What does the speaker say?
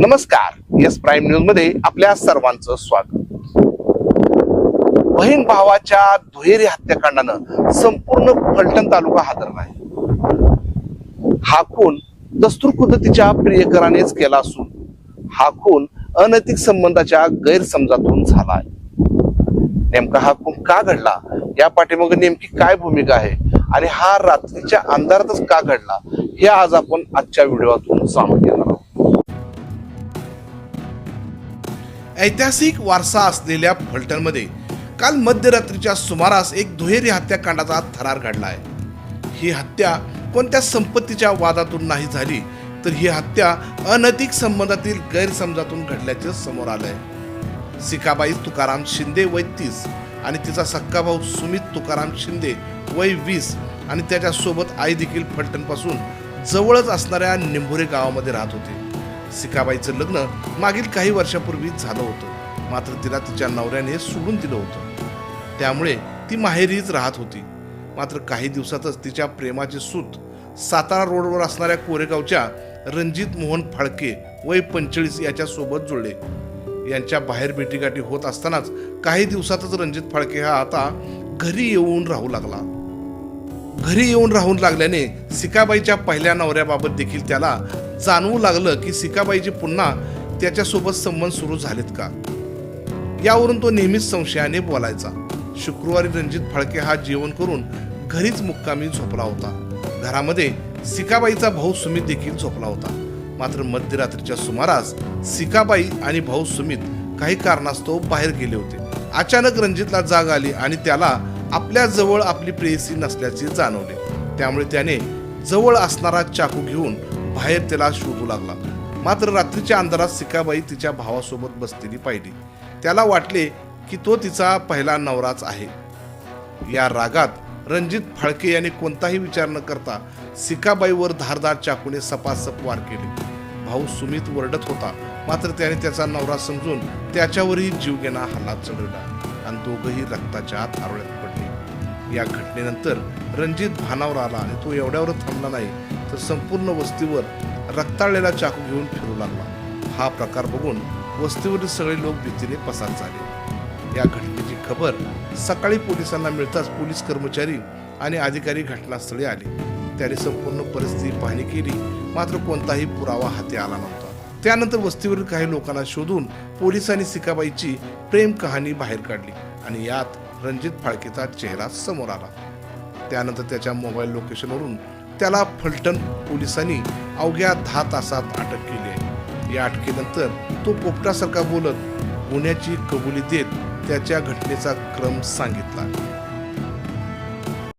नमस्कार. Yes prime न्यूजमध्ये आपल्या सर्वांचं स्वागत. बहीण भावाच्या दुहेरी हत्याकांडानं संपूर्ण फलटण तालुका हादरला आहे. हा खून दस्तूर खुद्द तिच्या प्रियकरानेच केला असून हा खून अनैतिक संबंधाच्या गैरसमजातून झाला आहे. नेमका हा खून का घडला? या पाठीमागे नेमकी काय भूमिका आहे? आणि हा रात्रीच्या अंधारातच का घडला? हे आज आपण आजच्या व्हिडिओतून जाणून घेणार ऐतिहासिक वारसा असलेल्या फलटणमध्ये काल मध्यरात्रीच्या सुमारास एक दुहेरी हत्याकांडाचा थरार घडला आहे ही हत्या कोणत्या संपत्तीच्या वादातून नाही झाली तर ही हत्या अनैतिक संबंधातील गैरसमजातून घडल्याचे समोर आलंय. सिकाबाई तुकाराम शिंदे वय तीस आणि तिचा सक्का भाऊ सुमित तुकाराम शिंदे वय वीस आणि त्याच्यासोबत आई देखील फलटणपासून जवळच असणाऱ्या निंभोरे गावामध्ये राहत होते. सिकाबाईचं लग्न मागील काही वर्षापूर्वीच झालं होतं. मात्र तिला तिच्या नवऱ्याने सोडून दिलं होतं. त्यामुळे ती माहेरीच राहत होती. मात्र काही दिवसातच तिच्या प्रेमाचे सूत सातारा रोडवर असणाऱ्या कोरेगावच्या रणजित मोहन फाळके वय पंचेचाळीस याच्या सोबत जुळले. यांच्या बाहेर भेटीगाठी होत असतानाच काही दिवसातच रणजित फाळके हा आता घरी येऊन राहू लागला. घरी येऊन राहून लागल्याने सिकाबाईच्या पहिल्या नवऱ्याबाबत देखील त्याला जाणवू लागलं की सिकाबाईचे पुन्हा त्याच्यासोबत संबंध सुरू झालेत का? यावरून तो नेहमीच संशयाने बोलायचा. शुक्रवारी रणजित फाळके हा जेवण करून घरीच मुक्कामी झोपला होता. घरामध्ये सिकाबाईचा भाऊ सुमित देखील झोपला होता. मात्र मध्यरात्रीच्या सुमारास सिकाबाई आणि भाऊ सुमित काही कारणास्तव बाहेर गेले होते. अचानक रणजितला जाग आली आणि त्याला आपल्या जवळ आपली प्रेयसी नसल्याचे जाणवले. त्यामुळे त्याने जवळ असणारा चाकू घेऊन बाहेर त्याला शोधू लागला. मात्र रात्रीच्या अंधारात सिकाबाई तिच्या भावासोबत बसलेली पाहिली. त्याला वाटले की तो तिचा पहिला नवराच आहे. या रागात रणजित फाळके यांनी कोणताही विचार न करता सिकाबाईवर धारदार चाकूने सपासप वार केले. भाऊ सुमित वरडत होता. मात्र त्याने त्याचा नवरा समजून त्याच्यावरही जीवघेणा हल्ला चढवला आणि दोघंही रक्ताच्या थारोळ्यात पडले. या घटनेनंतर रणजित भानावर आला आणि तो एवढ्यावर थांबला नाही. तर संपूर्ण वस्तीवर रक्ताळलेला चाकू घेऊन फिरू लागला. हा प्रकार बघून वस्तीवरील सगळे लोक भीतीने पसार झाले. या घटनेची खबर सकाळी पोलिसांना मिळताच पोलीस कर्मचारी आणि अधिकारी घटनास्थळी आले. त्याने संपूर्ण परिस्थिती पाहणी केली. मात्र कोणताही पुरावा हाती आला नव्हता. त्यानंतर वस्तीवरील काही लोकांना शोधून पोलिसांनी सिकाबाईची प्रेम कहाणी बाहेर काढली आणि यात रणजित फाळकेचा चेहरा समोर आला. त्यानंतर त्याच्या मोबाईल लोकेशनवरून त्याला फलटण पोलिसांनी अवघ्या दहा तासात अटक केली आहे. या अटकेनंतर तो पोपटासारखा बोलत गुन्ह्याची कबुली देत त्याच्या घटनेचा क्रम सांगितला.